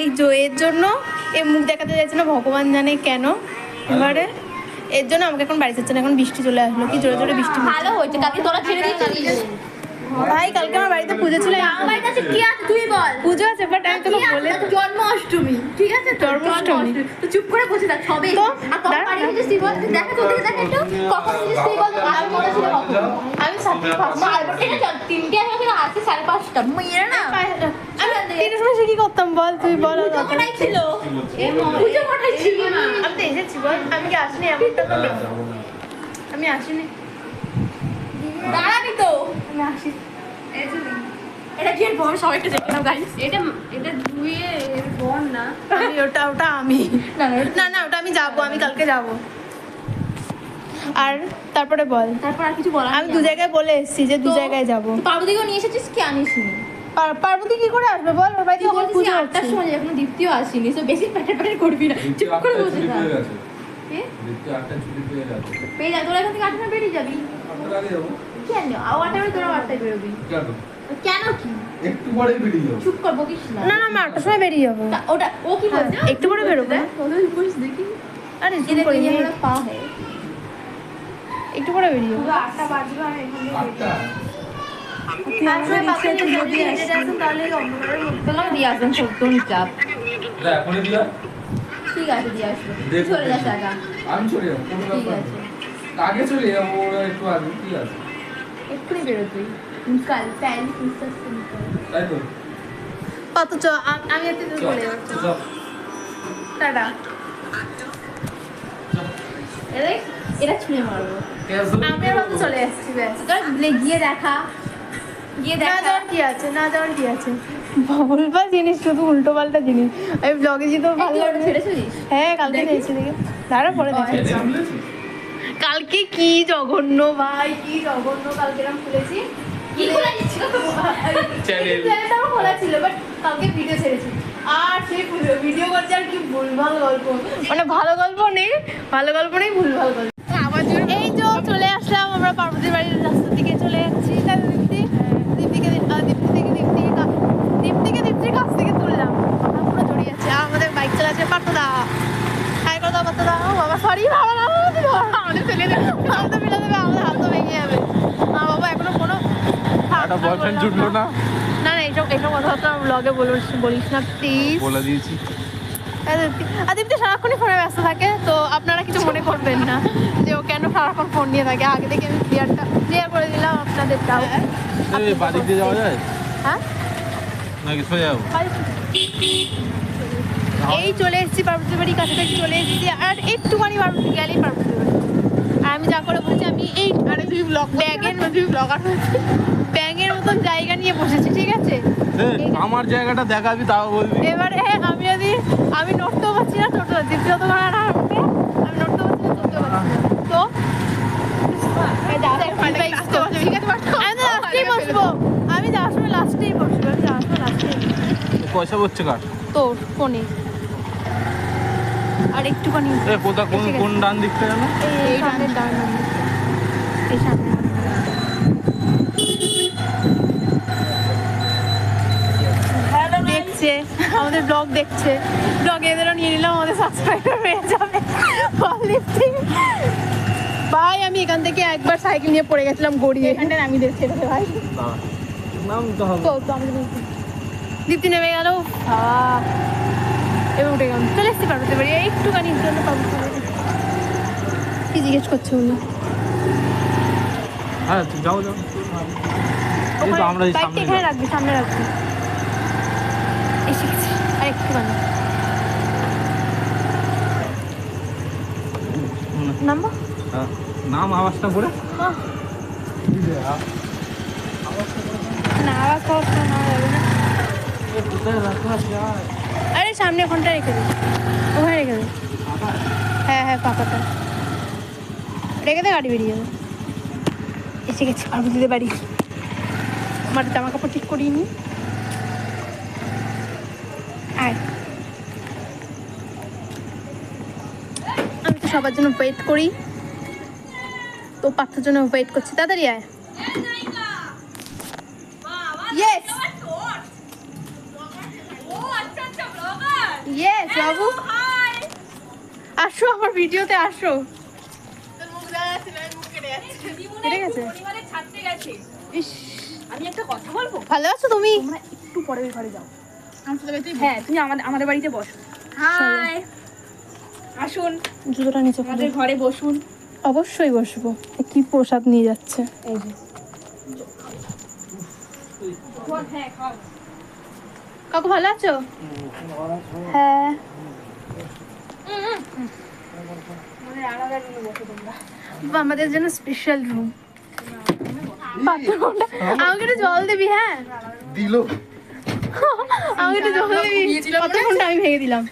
এই জয়ের জন্য এ মুখ দেখাতে চাইছে না, ভগবান জানে কেন? এবারে এর জন্য আমাকে এখন বাড়ি যাচ্ছে না, এখন বৃষ্টি চলে আসলো। কি জোরে জোরে বৃষ্টি ভালো হয়েছে কাকে তোরা ছেড়ে দিয়েছিস ভাই কালকে আমার বাড়িতে পুজো ছিল আমার কাছে কি আছে তুই বল পুজো আছে বাট আমি তোকে বলে জন্মাষ্টমী ঠিক আছে জন্মাষ্টমী। তো চুপ করে বসে থাক সবে তো? আর কখন বাড়ি দাঁড়া। গেছিস তুই বল দেখা তোর দিকে দেখ একটু কখন গেছিস তুই বল আমি মনে ছিল কখন আমি সাতটা ঠিক আছে তিনটে আছে কিনা আছে সাড়ে পাঁচটা মেয়েরা না আমি তিনটের সময় সে কি করতাম বল তুই বল পুজো ছিল পুজো ছিল আমি তো এসেছি বল আমি কি আসিনি এমনটা তো। আমি আসিনি দাঁড়াবি তো আমি আসি এটা কি এর বড় সবাইকে দেখে নাও গাইস এটা এটা ধুয়ে এর না। আমি ওটা ওটা আমি। না না ওটা আমি যাব আমি কালকে যাব। আর তারপরে বল। তারপর আর কিছু আমি দু জায়গায় বলে এসেছি যে দু জায়গায় যাব। পার্বতীকেও নিয়ে এসেছিস কি আনিসনি? পার্বতী কি করে আসবে বল? ওর বাড়িতে তুই পুজো আটটার সময় এখনও দীপ্তিও আসেনি তো বেশি প্যাটার প্যাটার করবি না। চুপ করে বসে থাক। পেয়ে যা তোরা এখান থেকে আটটা বেরিয়ে যাবি। কেন? আও আটটা তোরা আটটায় বেরোবি। কেন? কি? একটু পরে বেরিয়ে যাব। চুপ কর বকিস না। না না আমি আটটার সময় বেরিয়ে যাব। ওটা ও কি বলছে? একটু পরে বেরোবো। ওদের বলিস দেখি। আরে জুম করে। নিয়ে নিয়ে পা হয়। একটু পরে বেরিয়ে যাব। আটটা বাজবে আর এখানে আটটা? তোলাও দিয়ে আসবেন সত্তর চাপ। এটা এখনই দিলা ঠিক আছে দিয়ে আসব। চলে যাস। আমি চলে যাব ঠিক আছে। আগে চলে যাব একটু আগে? ঠিক আছে। এক্ষুনি বেরোতুই কাল তাই তো কত আমি এতে চল, বলে যাচ্ছি। টাটা এরা এরা ছুঁড়ে মারবো আমি ভাবতে চলে এসেছি ব্যাস গিয়ে দেখা গিয়ে দেখা যাওয়ার কি আছে না যাওয়ার কি আছে জিনিস শুধু উল্টো পাল্টা জিনিস আমি ব্লগে যেতে ভালো হ্যাঁ কালকে দেখে পরে এটা? কালকে কি জঘন্য ভাই কি জঘন্য কালকে আমি খুলেছি? খোলা ছিল বাট কালকে ভিডিও ছেড়েছি। আর সেই ভিডিও করছে আর কি ভুলভাল গল্প? মানে ভালো গল্প নেই ভালো গল্প নেই ভুলভাল গল্প এই তো চলে আসলাম আমরা পার্বতীর বাড়ির রাস্তার দিকে চলে যাচ্ছি। দীপ্তি। দীপ্তিকে দীপ্তি থেকে দীপ্তিকে কা- দীপ্তিকে দীপ্তির কাছ থেকে তুললাম। আমরা পুরো জড়িয়ে আছে। আর আমাদের বাইক চালাচ্ছে পার্থদা হাই করে দাও পার্থদা বাবা সরি বাবা। ফেলে দেবে আমাদের ফেলে দেবে আমাদের হাত ভেঙে যাবে না বাবা এখনও কোনো একটা বয়ফ্রেন্ড জুটলো না? না না এইসব এইসব কথাবার্তা ব্লগে বলিস বলিস না প্লিজ বলে দিয়েছি। আদিত্য সারাক্ষণই ফোনে ব্যস্ত থাকে তো আপনারা কিছু মনে করবেন না যে ও কেন সারাক্ষণ ফোন নিয়ে থাকে আগে থেকে আমি ক্লিয়ারটা ক্লিয়ার করে দিলাম আপনাদেরটাও এই বাড়ি দিয়ে যাওয়া যায়? হ্যাঁ? নাকি সোজা যাব? এই চলে এসেছি পার্বতী বাড়ির কাছে থেকে চলে এসেছি আর একটুখানি পার্বতী গেলেই পার্বতী বাড়ি। যা করে বলছি আমি এই আরে তুই ব্লগ ব্যাগের তুই ব্লগার ব্যাগের মতন জায়গা নিয়ে বসেছি ঠিক আছে? আমার জায়গাটা দেখাবি তাও বলবি। এবারে আমি যদি আমি নড়তেও পারছি না চলতে পারছি দ্বিতীয়ত ভাড়া না আমি নড়তে পারছি না চলতে পারছি না। তো তো। আমি বসবো। আমি যাওয়ার সময় লাস্টেই বসবো আমি যাওয়ার সময় লাস্টেই পয়সা পড়ছে কার? তোর ফোনে। আর একটুখানি এ কোথা কোন কোন ডান দিকটা জানো এই সামনের ডান এই সামনে দেখছে আমাদের ব্লগ দেখছে। ব্লগ এদেরও নিয়ে নিলাম আমাদের সাবস্ক্রাইবার হয়ে যাবে। ভাই আমি এখান থেকে একবার সাইকেল নিয়ে পড়ে গেছিলাম গড়িয়ে। এখানটা নামিয়ে দিয়েছে ভাই। আমি। দীপ্তি নেমে গেল আহ, এবার উঠে গেলাম চলে এসছি পার্বতী বাড়ি একটুখানি জন্য পার্বতী বাড়ি কি জিজ্ঞেস করছে উনি হ্যাঁ যাও যাও। আমরা সামনে এখানে রাখবি সামনে রাখবি। এসে গেছি। আর একটুখানি হুম, নামবো? হ্যাঁ। নাম আওয়াজটা করে। হ্যাঁ। না আবার কষ্ট না যাবে না। আরে সামনে ওখানটা রেখে দে ওখানে রেখে দে হ্যাঁ হ্যাঁ পাকাটা রেখে দে গাড়ি বেরিয়ে যাবে। এসে গেছি পার্বতীদের বাড়ি আমার জামা কাপড় ঠিক করিয়ে নি আয়। আমি তো সবার জন্য ওয়েট করি। তো পার্থর জন্য ওয়েট করছি। তাড়াতাড়ি আয়। ইয়েস বাবু। আসো আমার ভিডিওতে আসো। কেটে গেছে? ইস। আমি একটা কথা বলব ভালো আছো তুমি? তোমরা একটু পরে ঘরে যাও। হ্যাঁ তুমি আমাদের আমাদের বাড়িতে বসো। হাই। আসুন। জুতোটা নিচে আমাদের ঘরে বসুন। অবশ্যই বসবো। কি প্রসাদ নিয়ে যাচ্ছে। এই যে। কাকু ভালো আছো? হ্যাঁ। মানে আলাদা রুমে বসো তোমরা। বা আমাদের জন্য স্পেশাল রুম আমাকে একটু জল দিবি হ্যাঁ? দিল। আমাকে একটু জল দিবি। আমি ভেঙে দিলাম।